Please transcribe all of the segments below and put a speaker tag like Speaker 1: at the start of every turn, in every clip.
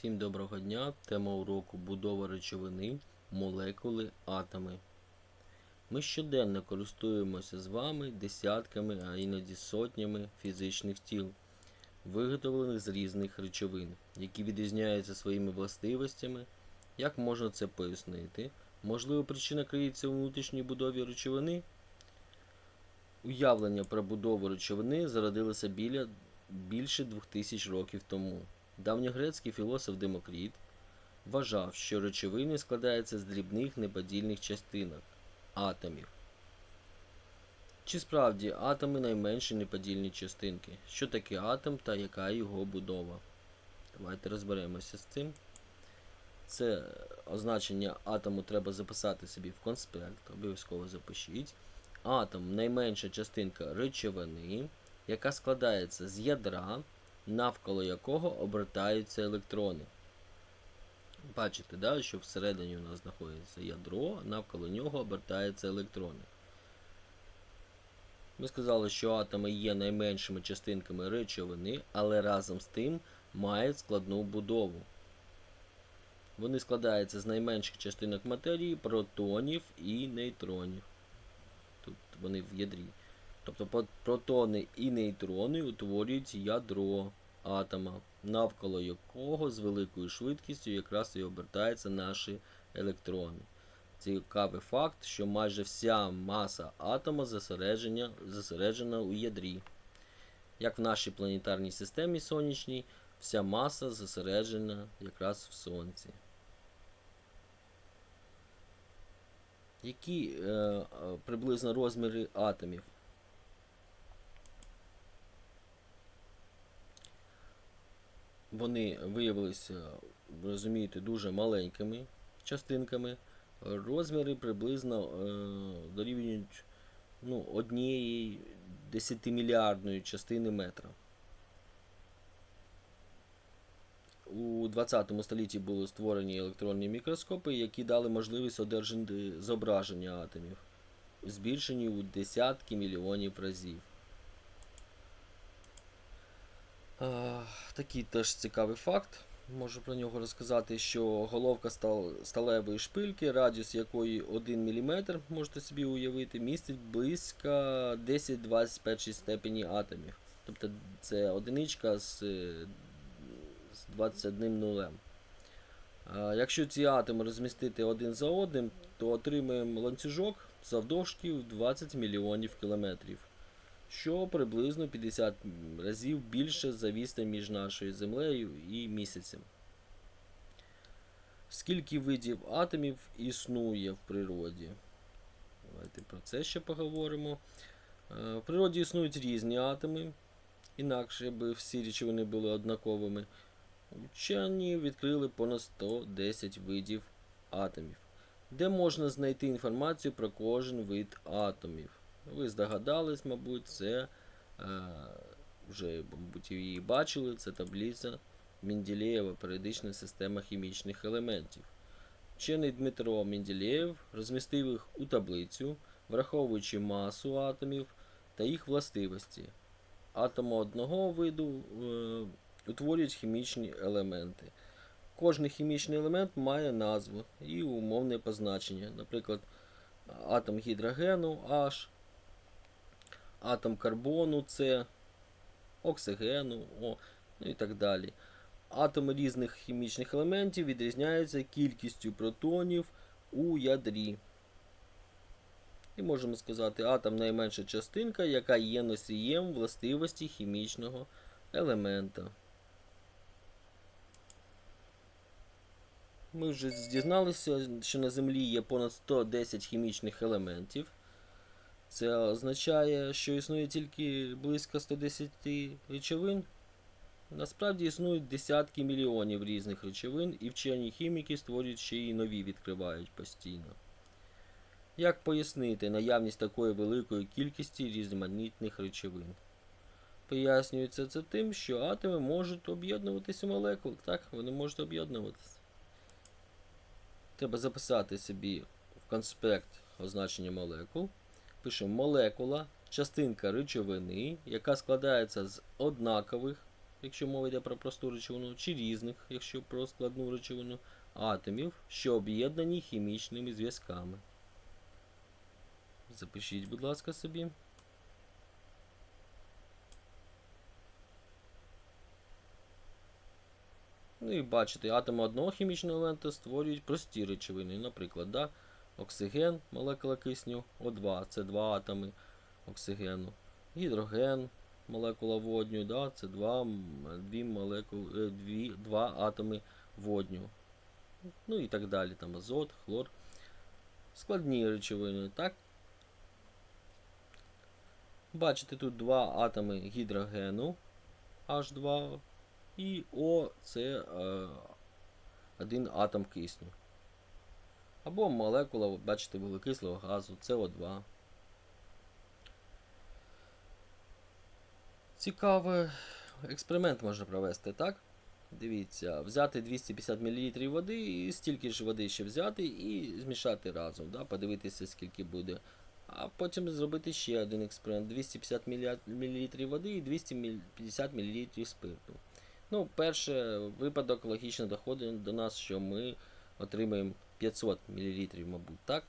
Speaker 1: Всім доброго дня. Тема уроку будова речовини, молекули, атоми. Ми щоденно користуємося з вами десятками, а іноді сотнями фізичних тіл, виготовлених з різних речовин, які відрізняються своїми властивостями. Як можна це пояснити? Можливо, причина криється у внутрішній будові речовини? Уявлення про будову речовини зародилося біля більше двох тисяч років тому. Давньогрецький філософ Демокріт вважав, що речовини складаються з дрібних неподільних частинок атомів. Чи справді атоми найменші неподільні частинки? Що таке атом та яка його будова? Давайте розберемося з цим. Це означення атому треба записати собі в конспект, обов'язково запишіть. Атом найменша частинка речовини, яка складається з ядра, навколо якого обертаються електрони. Бачите, да, що всередині у нас знаходиться ядро, навколо нього обертаються електрони. Ми сказали, що атоми є найменшими частинками речовини, але разом з тим мають складну будову. Вони складаються з найменших частинок матерії, протонів і нейтронів. Тут вони в ядрі. Тобто протони і нейтрони утворюють ядро атома, навколо якого з великою швидкістю якраз і обертаються наші електрони. Цікавий факт, що майже вся маса атома зосереджена, зосереджена у ядрі. Як в нашій планетарній системі сонячній, вся маса зосереджена якраз в Сонці. Які е, е, приблизно розміри атомів? Вони виявилися, розумієте, дуже маленькими частинками. Розміри приблизно е, дорівнюють ну, однієї 10-мільярдної частини метра. У 20 столітті були створені електронні мікроскопи, які дали можливість одержати зображення атомів, збільшені у десятки мільйонів разів. А, такий теж цікавий факт. Можу про нього розказати, що головка стал, сталевої шпильки, радіус якої 1 мм, можете собі уявити, містить близько 10-25 степені атомів. Тобто це одиничка з, з 21 нулем. Якщо ці атоми розмістити один за одним, то отримаємо ланцюжок завдовжки в 20 мільйонів кілометрів що приблизно 50 разів більше за між нашою Землею і місяцем. Скільки видів атомів існує в природі? Давайте про це ще поговоримо. Е, в природі існують різні атоми, інакше би всі речовини були однаковими. Вчені відкрили понад 110 видів атомів, де можна знайти інформацію про кожен вид атомів. Ви здогадались, мабуть, це е, вже, мабуть, її бачили, це таблиця Менделєєва періодична система хімічних елементів. Вчений Дмитро Менделєєв розмістив їх у таблицю, враховуючи масу атомів та їх властивості. Атоми одного виду е, утворюють хімічні елементи. Кожний хімічний елемент має назву і умовне позначення. Наприклад, атом гідрогену H атом карбону С, оксигену О, ну і так далі. Атоми різних хімічних елементів відрізняються кількістю протонів у ядрі. І можемо сказати, атом найменша частинка, яка є носієм властивості хімічного елемента. Ми вже дізналися, що на Землі є понад 110 хімічних елементів. Це означає, що існує тільки близько 110 речовин. Насправді існують десятки мільйонів різних речовин, і вчені хіміки створюють ще й нові відкривають постійно. Як пояснити наявність такої великої кількості різноманітних речовин? Пояснюється це тим, що атоми можуть об'єднуватися молекул. Так, вони можуть об'єднуватися. Треба записати собі в конспект означення молекул. Пишемо молекула, частинка речовини, яка складається з однакових якщо мова йде про просту речовину, чи різних, якщо про складну речовину, атомів, що об'єднані хімічними зв'язками. Запишіть, будь ласка, собі. Ну і бачите, атоми одного хімічного елемента створюють прості речовини. Наприклад, да? Оксиген, молекула кисню, О2 це два атоми оксигену. Гідроген, молекула водню, да? це два, дві молекули, е, дві, два атоми водню. Ну і так далі, там азот, хлор. Складні речовини, так? Бачите, тут два атоми гідрогену H2 і О це е, один атом кисню. Або молекула, бачите, вуглекислого газу СО2. Цікавий експеримент можна провести, так? Дивіться, взяти 250 мл води і стільки ж води ще взяти і змішати разом, да? подивитися, скільки буде. А потім зробити ще один експеримент: 250 мл води і 250 мл спирту. Ну, перший випадок логічно доходить до нас, що ми отримаємо 500 мл, мабуть, так?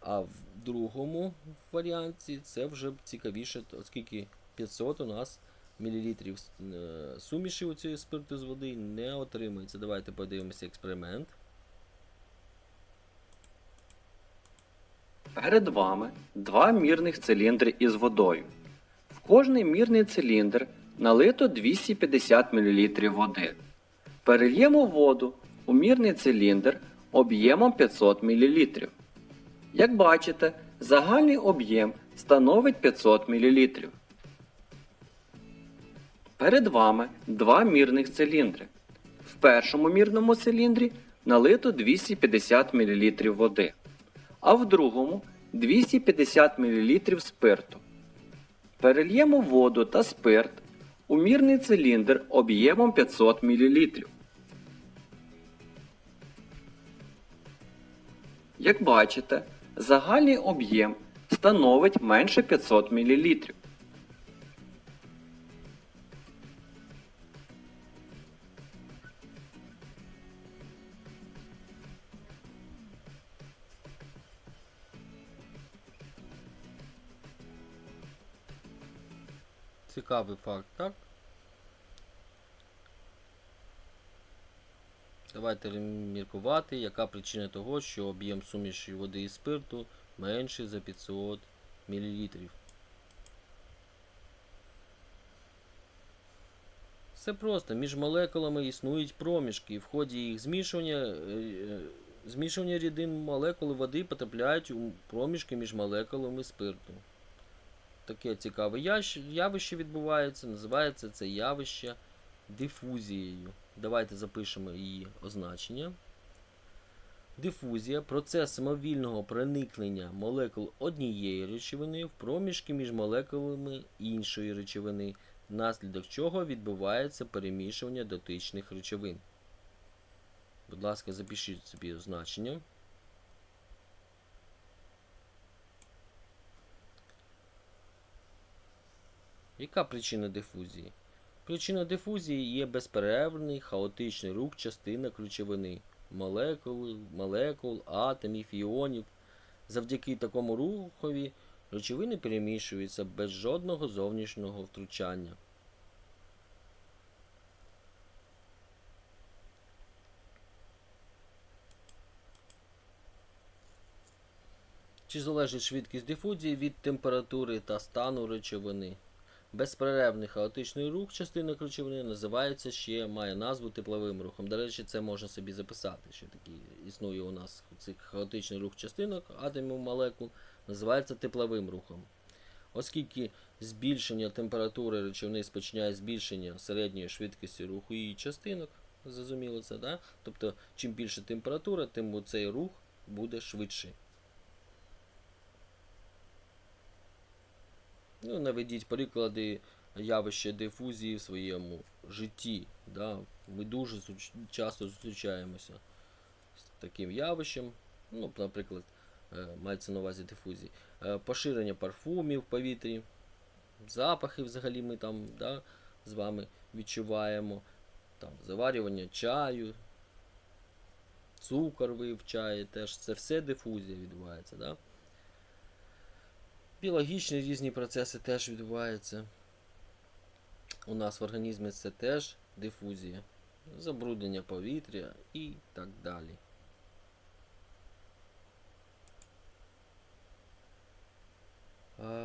Speaker 1: А в другому варіанті це вже цікавіше, оскільки 500 у нас мілілітрів е, суміші у цієї спирту з води не отримується. Давайте подивимося експеримент.
Speaker 2: Перед вами два мірних циліндри із водою. В кожний мірний циліндр налито 250 мл води. Перельємо воду у мірний циліндр об'ємом 500 мл. Як бачите, загальний об'єм становить 500 мл. Перед вами два мірних циліндри. В першому мірному циліндрі налито 250 мл води а в другому 250 мл спирту. Перельємо воду та спирт у мірний циліндр об'ємом 500 мл. Як бачите, загальний об'єм становить менше 500 мл.
Speaker 1: Цікавий факт, так? Давайте міркувати, яка причина того, що об'єм суміші води і спирту менший за 500 мл. Все просто. Між молекулами існують проміжки, і в ході їх змішування, е, е, змішування рідин молекули води потрапляють у проміжки між молекулами спирту таке цікаве явище відбувається, називається це явище дифузією. Давайте запишемо її означення. Дифузія процес самовільного проникнення молекул однієї речовини в проміжки між молекулами іншої речовини, внаслідок чого відбувається перемішування дотичних речовин. Будь ласка, запишіть собі означення. Яка причина дифузії? Причина дифузії є безперервний хаотичний рух частинок речовини, молекул, молекул, атомів, іонів. Завдяки такому рухові речовини перемішуються без жодного зовнішнього втручання. Чи залежить швидкість дифузії від температури та стану речовини? Безперервний хаотичний рух частинок речовини називається ще має назву тепловим рухом. До речі, це можна собі записати, що такий існує у нас цей хаотичний рух частинок атомів молекул, називається тепловим рухом. Оскільки збільшення температури речовини спочиняє збільшення середньої швидкості руху її частинок, зрозуміло це, да? тобто чим більше температура, тим цей рух буде швидший. Ну, наведіть приклади явища дифузії в своєму житті. Да? Ми дуже часто зустрічаємося з таким явищем. Ну, наприклад, е, мається на увазі дифузії. Е, Поширення парфумів в повітрі, запахи взагалі ми там да, з вами відчуваємо. Там, заварювання чаю, цукор ви в чаї теж. Це все дифузія відбувається. Да? Біологічні різні процеси теж відбуваються. У нас в організмі це теж дифузія, забруднення повітря і так далі.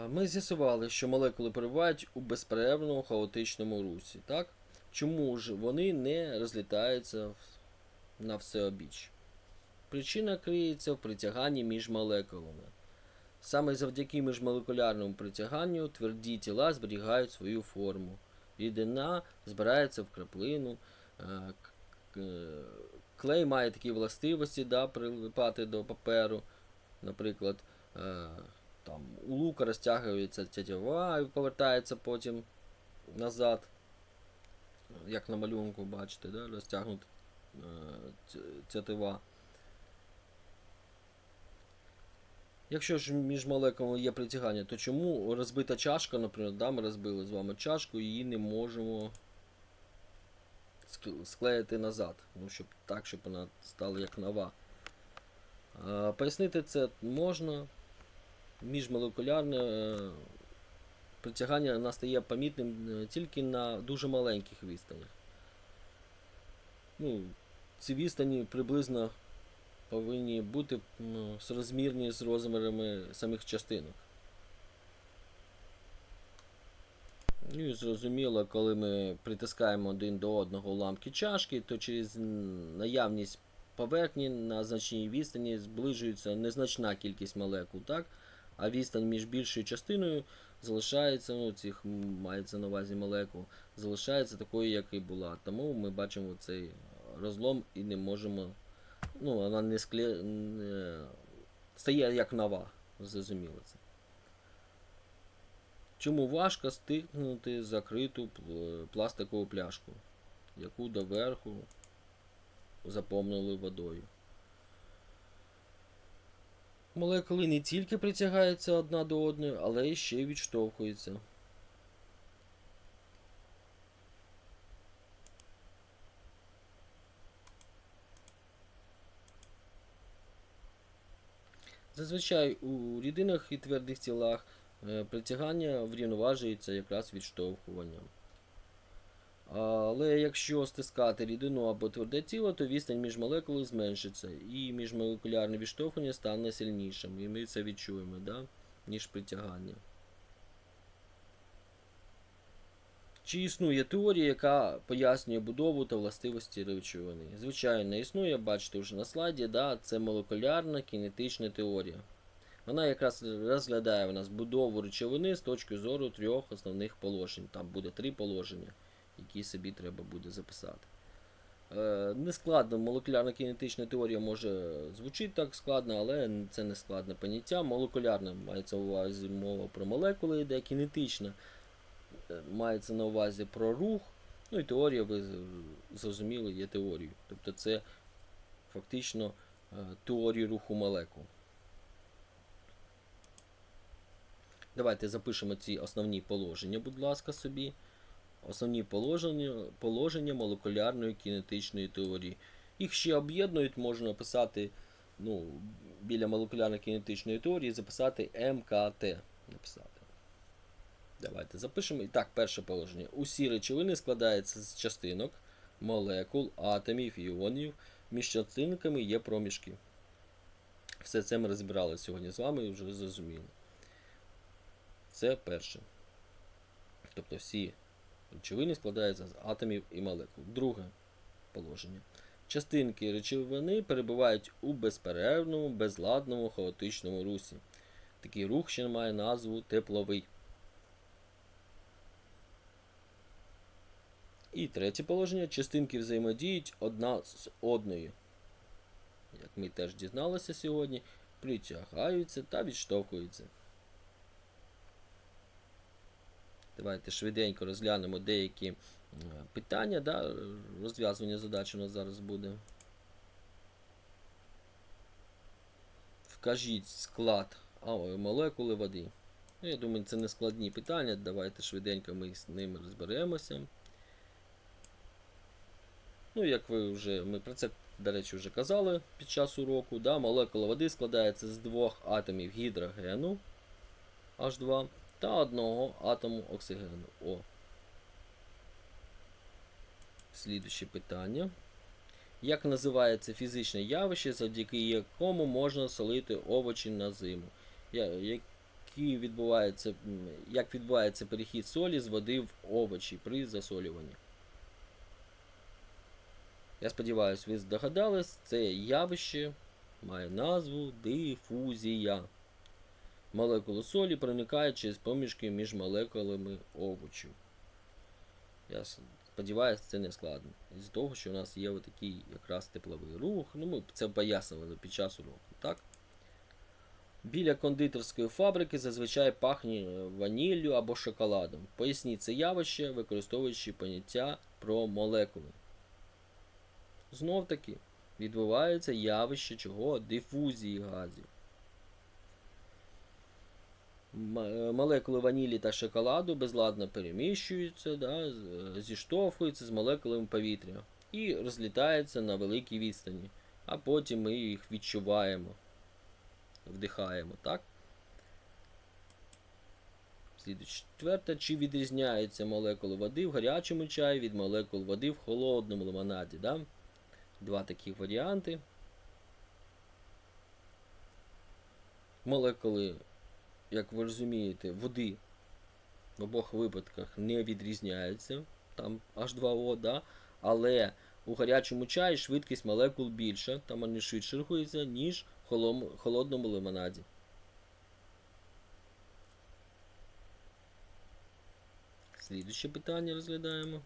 Speaker 1: Ми з'ясували, що молекули перебувають у безперервному хаотичному русі. Так? Чому ж вони не розлітаються на всеобіч? Причина криється в притяганні між молекулами. Саме завдяки міжмолекулярному притяганню тверді тіла зберігають свою форму. Рідина збирається в краплину. е, Клей має такі властивості да, прилипати до паперу. Наприклад, е, там, у лука розтягується тятєва і повертається потім назад. Як на малюнку бачите, да, розтягнута е, тятива. Якщо ж між молекулами є притягання, то чому розбита чашка, наприклад, да, ми розбили з вами чашку, її не можемо склеїти назад, ну, щоб так, щоб вона стала як нова. Пояснити це можна. Міжмолекулярне е, притягання настає помітним е, тільки на дуже маленьких відстанях. Ну, ці відстані приблизно повинні бути ну, розмірні з розмірами самих частинок. Ну і зрозуміло, коли ми притискаємо один до одного уламки чашки, то через наявність поверхні на значній відстані зближується незначна кількість молекул, так? а відстань між більшою частиною залишається, ну, цих мається на увазі молекул, залишається такою, як і була. Тому ми бачимо цей розлом і не можемо. Ну, вона не скле... не... стає як нова, зрозуміло це. Чому важко стикнути закриту пластикову пляшку, яку доверху заповнили водою? Молекули не тільки притягаються одна до одної, але й ще й відштовхуються. Зазвичай у рідинах і твердих тілах е, притягання врівноважується якраз відштовхуванням. Але якщо стискати рідину або тверде тіло, то відстань між молекулами зменшиться, і міжмолекулярне відштовхування стане сильнішим. І ми це відчуємо, да? ніж притягання. Чи існує теорія, яка пояснює будову та властивості речовини? Звичайно, існує, бачите вже на слайді, да, це молекулярна кінетична теорія. Вона якраз розглядає в нас будову речовини з точки зору трьох основних положень. Там буде три положення, які собі треба буде записати. Е, нескладно, молекулярна кінетична теорія може звучить так складно, але це не складне поняття. Молекулярна мається увазі мова про молекули, йде кінетична мається на увазі про рух. Ну і теорія, ви зрозуміли, є теорією. Тобто це фактично е, теорія руху молекул. Давайте запишемо ці основні положення, будь ласка, собі. Основні положення, положення молекулярної кінетичної теорії. Їх ще об'єднують, можна написати ну, біля молекулярної кінетичної теорії записати МКТ. Написати. Давайте запишемо. І так, перше положення. Усі речовини складаються з частинок, молекул, атомів, іонів. Між частинками є проміжки. Все це ми розібрали сьогодні з вами і вже зрозуміли. Це перше. Тобто всі речовини складаються з атомів і молекул. Друге положення. Частинки речовини перебувають у безперервному, безладному, хаотичному русі. Такий рух ще має назву тепловий. І третє положення. Частинки взаємодіють одна з одною. Як ми теж дізналися сьогодні, притягаються та відштовхуються. Давайте швиденько розглянемо деякі е, питання, да, розв'язування задач у нас зараз буде. Вкажіть склад молекули води. Ну, я думаю, це не складні питання. Давайте швиденько ми з ними розберемося. Ну, як ви вже, ми про це, до речі, вже казали під час уроку, да, молекула води складається з двох атомів гідрогену H2 та одного атому оксигену О. Слідуюче питання. Як називається фізичне явище, завдяки якому можна солити овочі на зиму? Які відбувається, як відбувається перехід солі з води в овочі при засолюванні? Я сподіваюся, ви здогадались, це явище має назву дифузія. Молекули солі проникають через проміжки між молекулами овочів. Я сподіваюся, це не складно. Із того, що у нас є такий якраз тепловий рух. Ну, ми це пояснювали під час уроку, так? Біля кондитерської фабрики зазвичай пахне ваніллю або шоколадом. Поясніть це явище, використовуючи поняття про молекули. Знов таки відбувається явище чого? Дифузії газів. Е, Молекули ванілі та шоколаду безладно переміщуються, да, зіштовхуються з молекулами повітря і розлітаються на великій відстані, а потім ми їх відчуваємо, вдихаємо, так? Четверте. Чи відрізняються молекули води в гарячому чаї від молекул води в холодному лимонаді? Да? Два такі варіанти. Молекули, як ви розумієте, води в обох випадках не відрізняються. Там H2O, да? але у гарячому чаї швидкість молекул більша, там вони швидше рухаються, ніж в холодному лимонаді. Слідуюче питання розглядаємо.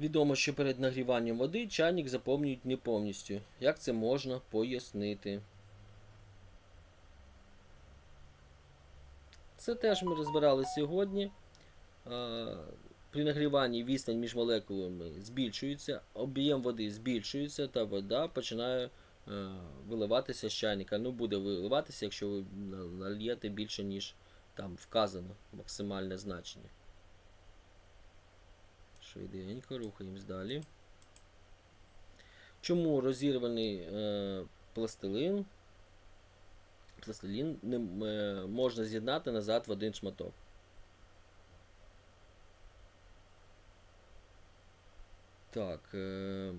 Speaker 1: Відомо, що перед нагріванням води чайник заповнюють не повністю. Як це можна пояснити? Це теж ми розбирали сьогодні. При нагріванні відстань між молекулами збільшується, об'єм води збільшується, та вода починає е, виливатися з чайника. Ну, буде виливатися, якщо ви нальєте більше, ніж там вказано максимальне значення. Швиденько рухаємось далі. Чому розірваний е, пластилин, пластилін не е, можна з'єднати назад в один шматок? Так. Е,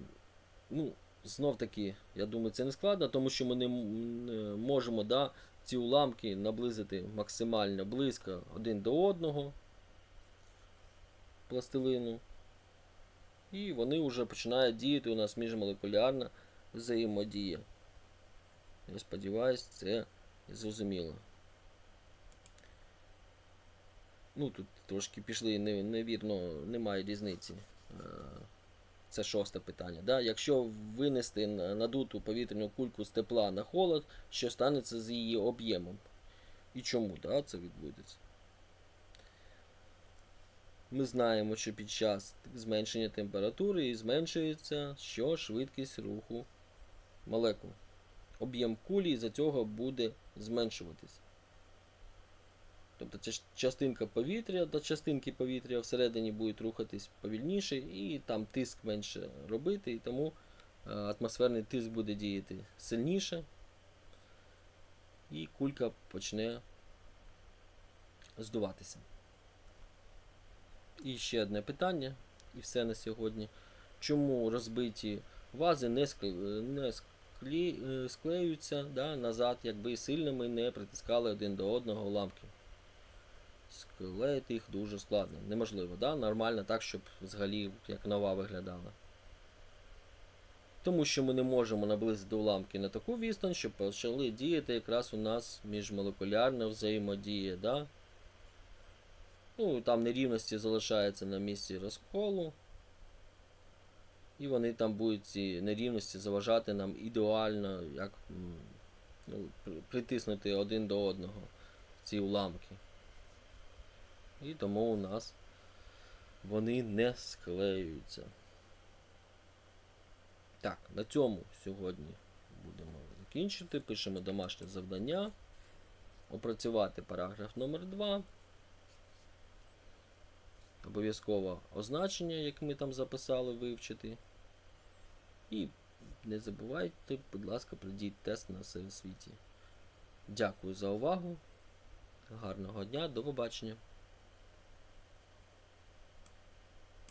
Speaker 1: ну, знов таки, я думаю, це не складно, тому що ми не не можемо да, ці уламки наблизити максимально близько один до одного пластилину. І вони вже починають діяти у нас міжмолекулярна взаємодія. Я сподіваюся, це зрозуміло. Ну, тут трошки пішли невірно, немає різниці. Е, Це шосте питання. Да? Якщо винести надуту повітряну кульку з тепла на холод, що станеться з її об'ємом? І чому да, це відбудеться? Ми знаємо, що під час зменшення температури і зменшується що швидкість руху молекул. Об'єм кулі із-за цього буде зменшуватись. Тобто ця частинка повітря до частинки повітря всередині буде рухатись повільніше і там тиск менше робити, і тому е, атмосферний тиск буде діяти сильніше, і кулька почне здуватися. І ще одне питання, і все на сьогодні. Чому розбиті вази не, не е, склеюються да, назад, якби сильно ми не притискали один до одного ламки? Склеїти їх дуже складно. Неможливо, да? нормально так, щоб взагалі як нова виглядала. Тому що ми не можемо наблизити уламки на таку відстань, щоб почали діяти якраз у нас міжмолекулярна взаємодія. Да? Ну, там нерівності залишаються на місці розколу. І вони там будуть ці нерівності заважати нам ідеально, як ну, притиснути один до одного ці уламки. І тому у нас вони не склеюються. Так, на цьому сьогодні будемо закінчити. Пишемо домашнє завдання. Опрацювати параграф номер 2 Обов'язково означення, як ми там записали, вивчити. І не забувайте, будь ласка, пройдіть тест на всесвіті. Дякую за увагу. Гарного дня, до побачення.